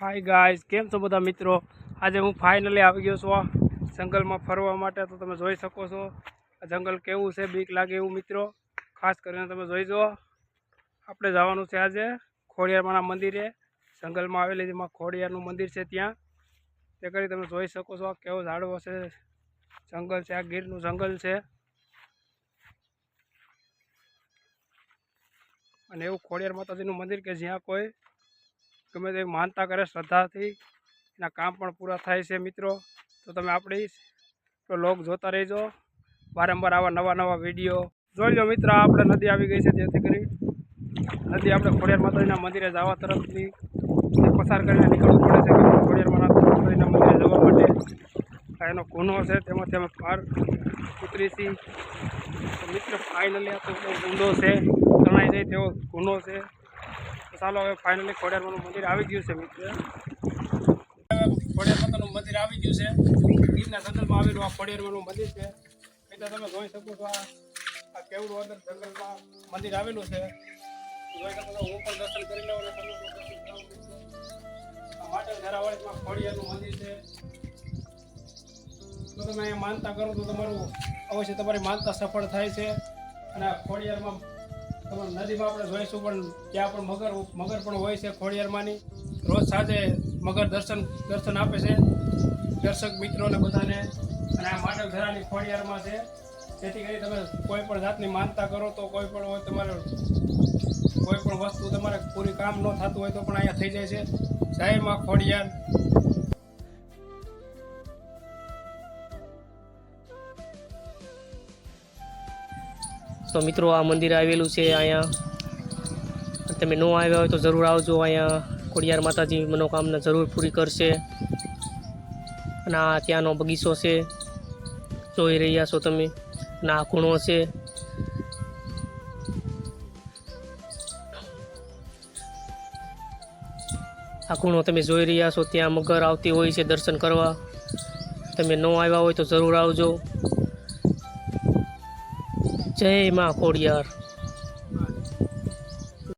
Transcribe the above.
Hi guys કેમ છો બધા મિત્રો? આજે હું ફાઇનલી આવી ગયો છું જંગલમાં ફરવા માટે તો તમે જોઈ શકો છો. આ જંગલ કેવું છે, બીક લાગે એવું મિત્રો? ખાસ કરીને તમે જોઈ જુઓ. આપણે જવાનું છે આજે ખોડિયારમાંના મંદિરે. જંગલમાં આવેલી જેમાં ખોડિયારનું મંદિર છે ત્યાં. તે કરી તમે જોઈ શકો છો કેવો ઝાડવો છે. જંગલ છે, આ ગીરનું જંગલ છે. અને એવું ખોડિયાર માતાજીનું મંદિર કે જ્યાં કોઈ ગમે તે માનતા કરે, શ્રદ્ધાથી એના કામ પણ પૂરા થાય છે મિત્રો. તો તમે આપણી લોક જોતા રહેજો. વારંવાર આવા નવા નવા વીડિયો જોઈ લો મિત્ર. આપણે નદી આવી ગઈ છે જેથી કરી નદી આપણે ખોડિયાર માતાજીના મંદિરે જવા તરફથી પસાર કરીને નીકળવું પડે છે. ખોડિયાર માતાજીના મંદિરે જવા માટે. એનો ગુનો છે. તેમાંથી અમે પાર ઉતરી છીએ. મિત્ર ફાઇનલી આ તો બહુ છે. જણાય જાય તેવો ગુનો છે. ચાલો, હવે ફાઇનલી ખોડિયારમાંનું મંદિર આવી ગયું છે, મિત્ર. ખોડિયાર માતાનું મંદિર આવી ગયું છે. ગીરના જંગલમાં આવેલું આ ખોડિયારમાંનું મંદિર છે. મિત્ર, તમે જોઈ શકો છો આ કેવડું અંદર જંગલમાં મંદિર આવેલું છે. જોઈ શકો હું પણ દર્શન કરી લઉં અને તમે દર્શન કરો મિત્રો. આ માટે ઝારાવાડીમાં ખોડિયારનું મંદિર છે. તો તમે માનતા કરો તો તમારું અવશ્ય તમારી માનતા સફળ થાય છે. અને ખોડિયારમાં નદીમાં આપણે જોઈશું, પણ ત્યાં પણ મગર મગર પણ હોય છે ખોડિયારમાંની. રોજ સાંજે મગર દર્શન દર્શન આપે છે દર્શક મિત્રોને બધાને. અને આ માનવ ધરાની ખોડિયારમાં છે. જેથી કરી તમે કોઈ પણ જાતની માનતા કરો તો કોઈ પણ હોય તમારે, કોઈ પણ વસ્તુ તમારે પૂરી કામ ન થતું હોય તો પણ અહીંયા થઈ જાય છે. શહેરમાં ખોડિયાર તો મિત્રો, આ મંદિર આવેલું છે અહીંયા. તમે ન આવ્યા હોય તો જરૂર આવજો અહીંયા. ખોડિયાર માતાજી મનોકામના જરૂર પૂરી કરશે. અને આ ત્યાંનો બગીચો છે. જોઈ રહ્યા છો તમે. અને આ ખૂણો છે. આ ખૂણો તમે જોઈ રહ્યા છો. ત્યાં મગર આવતી હોય છે દર્શન કરવા. તમે ન આવ્યા હોય તો જરૂર આવજો. જય માં ખોડિયાર.